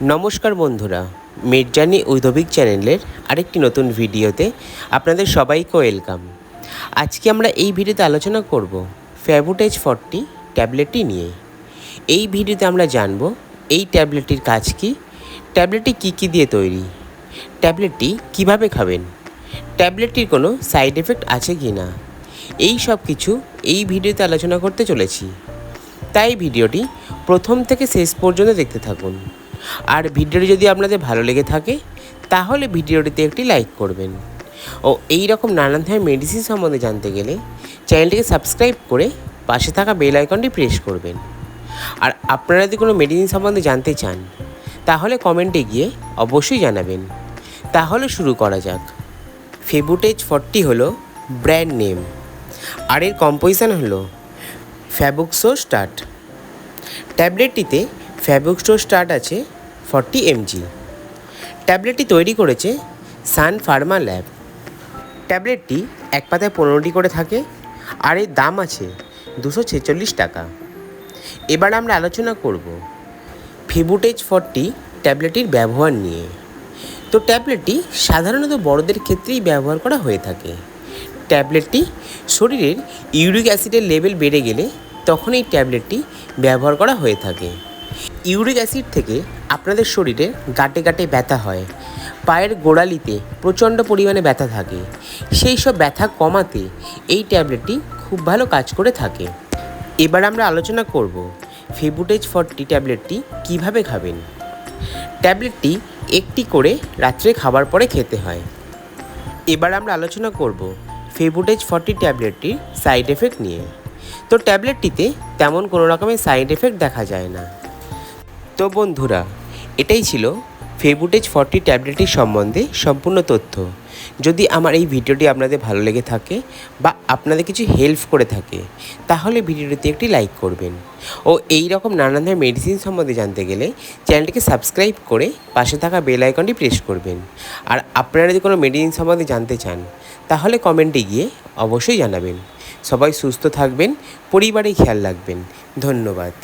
নমস্কার বন্ধুরা, মির্জানি উইধবিক চ্যানেলের আরেকটি নতুন ভিডিওতে আপনাদের সবাইকে ওয়েলকাম। আজকে আমরা এই ভিডিওতে আলোচনা করব ফ্যাবুটেজ ফর্টি ট্যাবলেটটি নিয়ে। এই ভিডিওতে আমরা জানব এই ট্যাবলেটটির কাজ কি, ট্যাবলেটটি কী কী দিয়ে তৈরি, ট্যাবলেটটি কীভাবে খাবেন, ট্যাবলেটটির কোনো সাইড এফেক্ট আছে কি না, এই সব কিছু এই ভিডিওতে আলোচনা করতে চলেছি। তাই ভিডিওটি প্রথম থেকে শেষ পর্যন্ত দেখতে থাকুন। আর ভিডিওটি যদি আপনাদের ভালো লেগে থাকে, তাহলে ভিডিওটিতে একটি লাইক করবেন। ও, এই রকম নানান ধরনের মেডিসিন সম্বন্ধে জানতে গেলে চ্যানেলটিকে সাবস্ক্রাইব করে পাশে থাকা বেল আইকনটি প্রেস করবেন। আর আপনারা যদি কোনো মেডিসিন সম্বন্ধে জানতে চান, তাহলে কমেন্টে গিয়ে অবশ্যই জানাবেন। তাহলে শুরু করা যাক। ফেবুটেজ ফর্টি হলো ব্র্যান্ড নেম আর এর কম্পোজিশন হলো ফ্যাবুক্সো স্টার্ট ট্যাবলেটটিতে ফ্যাবুক্সো স্টার্ট আছে ফর্টি এমজি। ট্যাবলেটটি তৈরি করেছে সান ফার্মা ল্যাব। ট্যাবলেটটি এক পাতায় পনেরোটি করে থাকে, আর এর দাম আছে দুশো ছেচল্লিশ টাকা। এবার আমরা আলোচনা করব ফিবুটেজ ফর্টি ট্যাবলেটটির ব্যবহার নিয়ে। তো ট্যাবলেটটি সাধারণত বড়দের ক্ষেত্রেই ব্যবহার করা হয়ে থাকে। ট্যাবলেটটি শরীরের ইউরিক অ্যাসিডের লেভেল বেড়ে গেলে তখন এই ট্যাবলেটটি ব্যবহার করা হয়ে থাকে। ইউরিক অ্যাসিড থেকে আপনাদের শরীরে গাঁটে গাঁটে ব্যথা হয়। পায়ের গোড়ালিতে প্রচণ্ড পরিমাণে ব্যথা থাকে। সেই সব ব্যথা কমাতে এই ট্যাবলেটটি খুব ভালো কাজ করে থাকে। এবার আমরা আলোচনা করব ফেবুটেজ ফর্টি ট্যাবলেটটি কীভাবে খাবেন। ট্যাবলেটটি একটি করে রাত্রে খাবার পরে খেতে হয়। এবার আমরা আলোচনা করব ফেবুটেজ ফর্টি ট্যাবলেটটির সাইড এফেক্ট নিয়ে। তো ট্যাবলেটটিতে তেমন কোনো রকমের সাইড এফেক্ট দেখা যায় না। তো বন্ধুরা, এটাই ছিল ফেবুটেজ ফর্টি ট্যাবলেটটির সম্বন্ধে সম্পূর্ণ তথ্য। যদি আমার এই ভিডিওটি আপনাদের ভালো লেগে থাকে বা আপনাদের কিছু হেল্প করে থাকে, তাহলে ভিডিওটিতে একটি লাইক করবেন। ও এই রকম নানান ধরনের মেডিসিন সম্বন্ধে জানতে গেলে চ্যানেলটিকে সাবস্ক্রাইব করে পাশে থাকা বেল আইকনটি প্রেস করবেন। আর আপনারা যদি কোনো মেডিসিন সম্বন্ধে জানতে চান, তাহলে কমেন্টে গিয়ে অবশ্যই জানাবেন। সবাই সুস্থ থাকবেন পরিবারে খেয়াল রাখবেন। ধন্যবাদ।